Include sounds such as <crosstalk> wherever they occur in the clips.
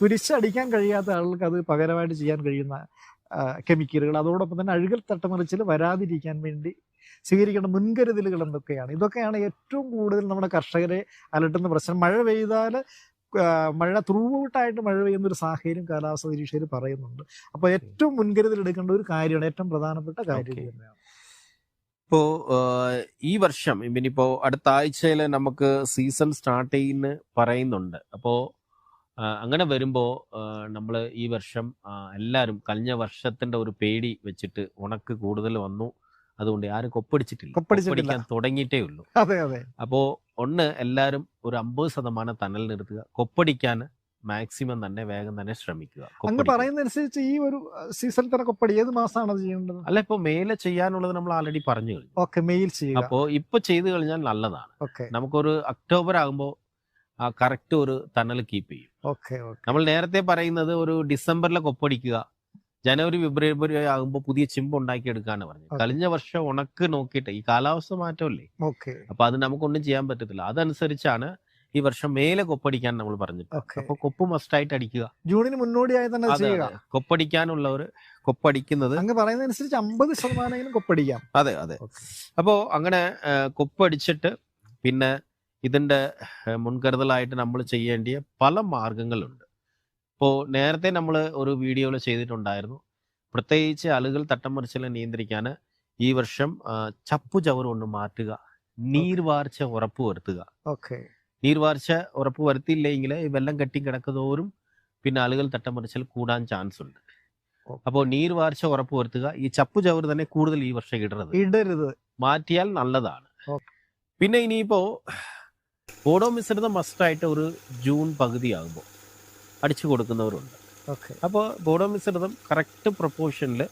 പിടിച്ചടിക്കാൻ കഴിയാത്ത ആളുകൾക്ക് അത് പകരമായിട്ട് ചെയ്യാൻ കഴിയുന്ന കെമിക്കലുകൾ. അതോടൊപ്പം തന്നെ അഴുകൽ തട്ടമറിച്ചിൽ വരാതിരിക്കാൻ വേണ്ടി സ്വീകരിക്കേണ്ട മുൻകരുതലുകൾ എന്തൊക്കെയാണ്? ഇതൊക്കെയാണ് ഏറ്റവും കൂടുതൽ നമ്മുടെ കർഷകരെ അലട്ടുന്ന പ്രശ്നം. മഴ പെയ്താൽ മഴ ത്രൂട്ടായിട്ട് മഴ പെയ്യുന്ന ഒരു സാഹചര്യം കാലാവസ്ഥ നിരീക്ഷകർ പറയുന്നുണ്ട്. അപ്പോൾ ഏറ്റവും മുൻകരുതൽ എടുക്കേണ്ട ഒരു കാര്യമാണ് ഏറ്റവും പ്രധാനപ്പെട്ട കാര്യം തന്നെയാണ്. ഇപ്പോ ഈ വർഷം ഇനിയിപ്പോ അടുത്ത ആഴ്ചയിൽ നമുക്ക് സീസൺ സ്റ്റാർട്ട് ചെയ്യുന്ന പറയുന്നുണ്ട്. അപ്പോ അങ്ങനെ വരുമ്പോൾ നമ്മൾ ഈ വർഷം എല്ലാവരും കഴിഞ്ഞ വർഷത്തിന്റെ ഒരു പേടി വെച്ചിട്ട് ഉണക്ക് കൂടുതൽ വന്നു. അതുകൊണ്ട് ആരും കൊപ്പടിച്ചിട്ടില്ല. കൊപ്പടിക്കാൻ തുടങ്ങിയിട്ടേ ഉള്ളൂ. <laughs> അതെ അതെ. അപ്പോൾ ഒന്ന് എല്ലാവരും ഒരു അമ്പത് ശതമാനം തണൽ നിർത്തുക. കൊപ്പടിക്കാൻ മാക്സിമം തന്നെ വേഗം തന്നെ ശ്രമിക്കുക. അങ്ങ്. പറയുന്നതനുസരിച്ച് ഈ ഒരു സീസൺ തന്നെ കൊപ്പടി. ഏത് മാസമാണ് അത് ചെയ്യേണ്ടത്? അല്ല ഇപ്പൊ മെയിൽ ചെയ്യാനുള്ളത് നമ്മൾ ആൾറെഡി പറഞ്ഞു കഴിഞ്ഞു. ഓക്കെ മെയിൽ ചെയ്യുക. അപ്പോ ഇപ്പൊ ചെയ്തു കഴിഞ്ഞാൽ നല്ലതാണ്. നമുക്കൊരു ഒക്ടോബർ ആകുമ്പോൾ ആ കറക്റ്റ് ഒരു തണൽ കീപ്പ് ചെയ്യും. ഓക്കെ നമ്മൾ നേരത്തെ പറയുന്നത് ഒരു ഡിസംബറിലെ കൊപ്പടിക്കുക ജനുവരി ഫെബ്രുവരി ആകുമ്പോൾ പുതിയ ചിമ്പ് ഉണ്ടാക്കി എടുക്കാന്ന് പറഞ്ഞു കഴിഞ്ഞ വർഷം ഉണക്ക് നോക്കിയിട്ട് ഈ കാലാവസ്ഥ മാറ്റമല്ലേ? ഓക്കെ. അപ്പൊ അത് നമുക്കൊന്നും ചെയ്യാൻ പറ്റത്തില്ല. അതനുസരിച്ചാണ് ഈ വർഷം മേലെ കൊപ്പടിക്കാൻ നമ്മൾ പറഞ്ഞു അപ്പൊ കൊപ്പ് മസ്റ്റായിട്ട് അടിക്കുക. ജൂണിന് മുന്നോടിയായി തന്നെ ചെയ്യുക. കൊപ്പടിക്കാനുള്ളവർ കൊപ്പടിക്കുന്നത് അങ്ങ് പറയുന്നതനുസരിച്ച് അമ്പത് ശതമാനം കൊപ്പടിക്കാം. അതെ അതെ. അപ്പോ അങ്ങനെ കൊപ്പടിച്ചിട്ട് പിന്നെ ഇതിന്റെ ആ, മുൻകരുതലായിട്ട് നമ്മൾ ചെയ്യേണ്ടിയ പല മാർഗങ്ങളുണ്ട്. ഇപ്പോൾ നേരത്തെ നമ്മൾ ഒരു വീഡിയോയിൽ ചെയ്തിട്ടുണ്ടായിരുന്നു. പ്രത്യേകിച്ച് അലുകൾ തട്ടമറിച്ചിൽ നിയന്ത്രിക്കാൻ ഈ വർഷം ചപ്പു ചവറ് കൊണ്ട് മാറ്റുക നീർവാർച്ച ഉറപ്പ് വരുത്തുക. ഓക്കെ. നീർവാർച്ച ഉറപ്പ് വരുത്തിയില്ലെങ്കിൽ ഈ വെള്ളം കെട്ടി കിടക്കുന്നതോറും പിന്നെ അലുകൾ തട്ടമറിച്ചൽ കൂടാൻ ചാൻസ് ഉണ്ട്. അപ്പോൾ നീർവാർച്ച ഉറപ്പ് വരുത്തുക ഈ ചപ്പു ചവറ് തന്നെ കൂടുതൽ ഈ വർഷം ഇടരുത്. ഇടരുത്. മാറ്റിയാൽ നല്ലതാണ്. പിന്നെ ഇനിയിപ്പോ ഓടോ മിശ്രിതം മസ്റ്റായിട്ട് ഒരു ജൂൺ പകുതി ആകുമ്പോൾ അടിച്ചു കൊടുക്കുന്നവരുണ്ട്. ഓക്കെ. അപ്പോൾ ബോഡോ മിശ്രിതം കറക്റ്റ് പ്രൊപ്പോർഷനിൽ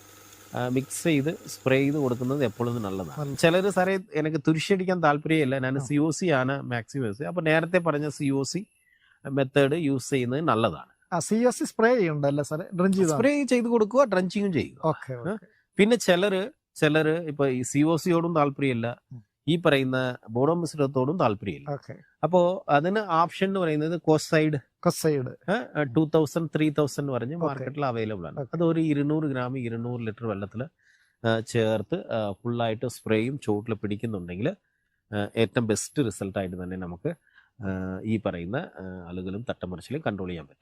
മിക്സ് ചെയ്ത് സ്പ്രേ ചെയ്ത് കൊടുക്കുന്നത് എപ്പോഴും നല്ലതാണ്. നല്ല- ചിലർ സാറേ എനിക്ക് തുരിശടിക്കാൻ താല്പര്യമില്ല. ഞാൻ. സി ഒ സി ആണ് മാക്സിമം യൂസ് അപ്പോൾ നേരത്തെ പറഞ്ഞ C O C method use ചെയ്യുന്നത് നല്ലതാണ്. സി ഒ സി സ്പ്രേ ചെയ്യണ്ടല്ലേ സാറേ? ഡ്രഞ്ച് സ്പ്രേ ചെയ്ത് കൊടുക്കുക ഡ്രഞ്ചിങ്ങും ചെയ്യുക. ഓക്കെ പിന്നെ ചിലർ ചിലർ ഇപ്പൊ ഈ സി ഒ സിയോടും താല്പര്യമില്ല. ഈ പറയുന്ന ബോഡോ മിശ്രിതത്തോടും താല്പര്യമില്ല അപ്പോ അതിന് ഓപ്ഷൻ എന്ന് പറയുന്നത് Kocide. Kocide. Two thousand three thousand പറഞ്ഞ് മാർക്കറ്റിൽ അവൈലബിൾ ആണ്. അത് ഒരു ഇരുന്നൂറ് ഗ്രാം ഇരുന്നൂറ് ലിറ്റർ വെള്ളത്തിൽ ചേർത്ത് ഫുള്ളായിട്ട് സ്പ്രേയും ചുവട്ടിൽ പിടിക്കുന്നുണ്ടെങ്കിൽ ഏറ്റവും ബെസ്റ്റ് റിസൾട്ടായിട്ട് തന്നെ നമുക്ക് ഈ പറയുന്ന ആളുകളും തട്ടമറിച്ചിലും കൺട്രോൾ ചെയ്യാൻ പറ്റും.